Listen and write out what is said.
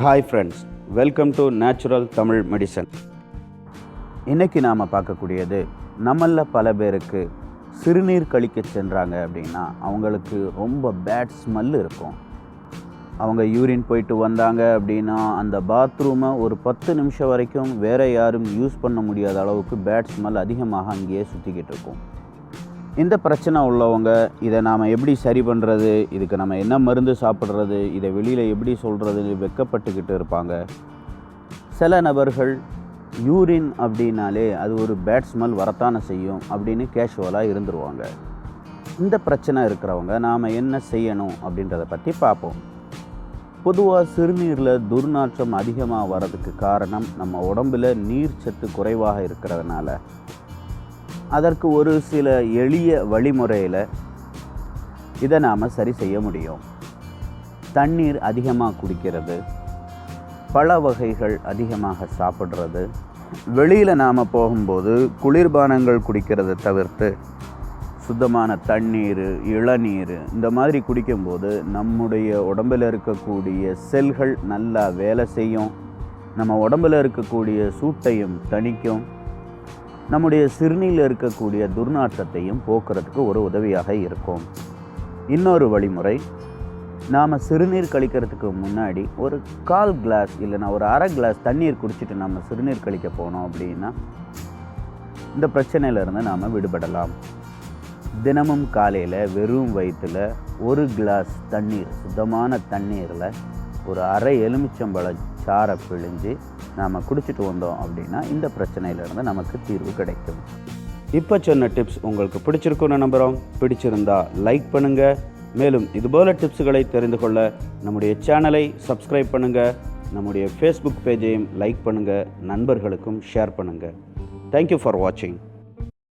Hi friends welcome to natural Tamil medicine இன்றைக்கி நாம் பார்க்கக்கூடியது நம்மளில் பல பேருக்கு சிறுநீர் கழிக்க சென்றாங்க அப்படின்னா அவங்களுக்கு ரொம்ப பேட் ஸ்மெல் இருக்கும். அவங்க யூரின் போயிட்டு வந்தாங்க அப்படின்னா அந்த பாத்ரூமை ஒரு பத்து நிமிஷம் வரைக்கும் வேறு யாரும் யூஸ் பண்ண முடியாத அளவுக்கு பேட் ஸ்மெல் அதிகமாக அங்கேயே சுற்றிக்கிட்டு இருக்கும். இந்த பிரச்சனை உள்ளவங்க இதை நாம் எப்படி சரி பண்ணுறது இதுக்கு நம்ம என்ன மருந்து சாப்பிட்றது இதை வெளியில் எப்படி சொல்கிறது வெக்கப்பட்டுக்கிட்டு இருப்பாங்க. சில நபர்கள் யூரின் அப்படின்னாலே அது ஒரு பேட் ஸ்மெல் வரத்தானே செய்யும் அப்படின்னு கேஷுவலாக இருந்துருவாங்க. இந்த பிரச்சனை இருக்கிறவங்க நாம் என்ன செய்யணும் அப்படின்றத பற்றி பார்ப்போம். பொதுவாக சிறுநீரில் துர்நாற்றம் அதிகமாக வர்றதுக்கு காரணம் நம்ம உடம்பில் நீர் சத்து குறைவாக இருக்கிறதுனால. அதற்கு ஒரு சில எளிய வழிமுறையில் இதை நாம் சரி செய்ய முடியும். தண்ணீர் அதிகமாக குடிக்கிறது பழ வகைகள் அதிகமாக சாப்பிட்றது வெளியில் நாம் போகும்போது குளிர்பானங்கள் குடிக்கிறதை தவிர்த்து சுத்தமான தண்ணீர் இளநீர் இந்த மாதிரி குடிக்கும்போது நம்முடைய உடம்பில் இருக்கக்கூடிய செல்கள் நல்லா வேலை செய்யும். நம்ம உடம்பில் இருக்கக்கூடிய சூட்டையும் தணிக்கும். நம்முடைய சிறுநீரில் இருக்கக்கூடிய துர்நாற்றத்தையும் போக்குறதுக்கு ஒரு உதவியாக இருக்கும். இன்னொரு வழிமுறை நாம் சிறுநீர் கழிக்கிறதுக்கு முன்னாடி ஒரு கால் கிளாஸ் இல்லைன்னா ஒரு அரை கிளாஸ் தண்ணீர் குடிச்சிட்டு நம்ம சிறுநீர் கழிக்க போனோம் அப்படின்னா இந்த பிரச்சனையிலேருந்து நாம் விடுபடலாம். தினமும் காலையில் வெறும் வயிற்றில் ஒரு கிளாஸ் தண்ணீர் சுத்தமான தண்ணீரில் ஒரு அரை எலுமிச்சம்பழம் சாறை பிழிஞ்சு நாம் குடிச்சிட்டு வந்தோம் அப்படின்னா இந்த பிரச்சனையிலேருந்து நமக்கு தீர்வு கிடைக்கும். இப்போ சொன்ன டிப்ஸ் உங்களுக்கு பிடிச்சிருக்குன்னு நம்புகிறோம் பிடிச்சிருந்தா லைக் பண்ணுங்கள் மேலும் இதுபோல டிப்ஸுகளை தெரிந்து கொள்ள நம்முடைய சேனலை சப்ஸ்கிரைப் பண்ணுங்கள் நம்முடைய ஃபேஸ்புக் பேஜையும் லைக் பண்ணுங்கள் நண்பர்களுக்கும் ஷேர் பண்ணுங்கள் தேங்க்யூ ஃபார் வாட்சிங்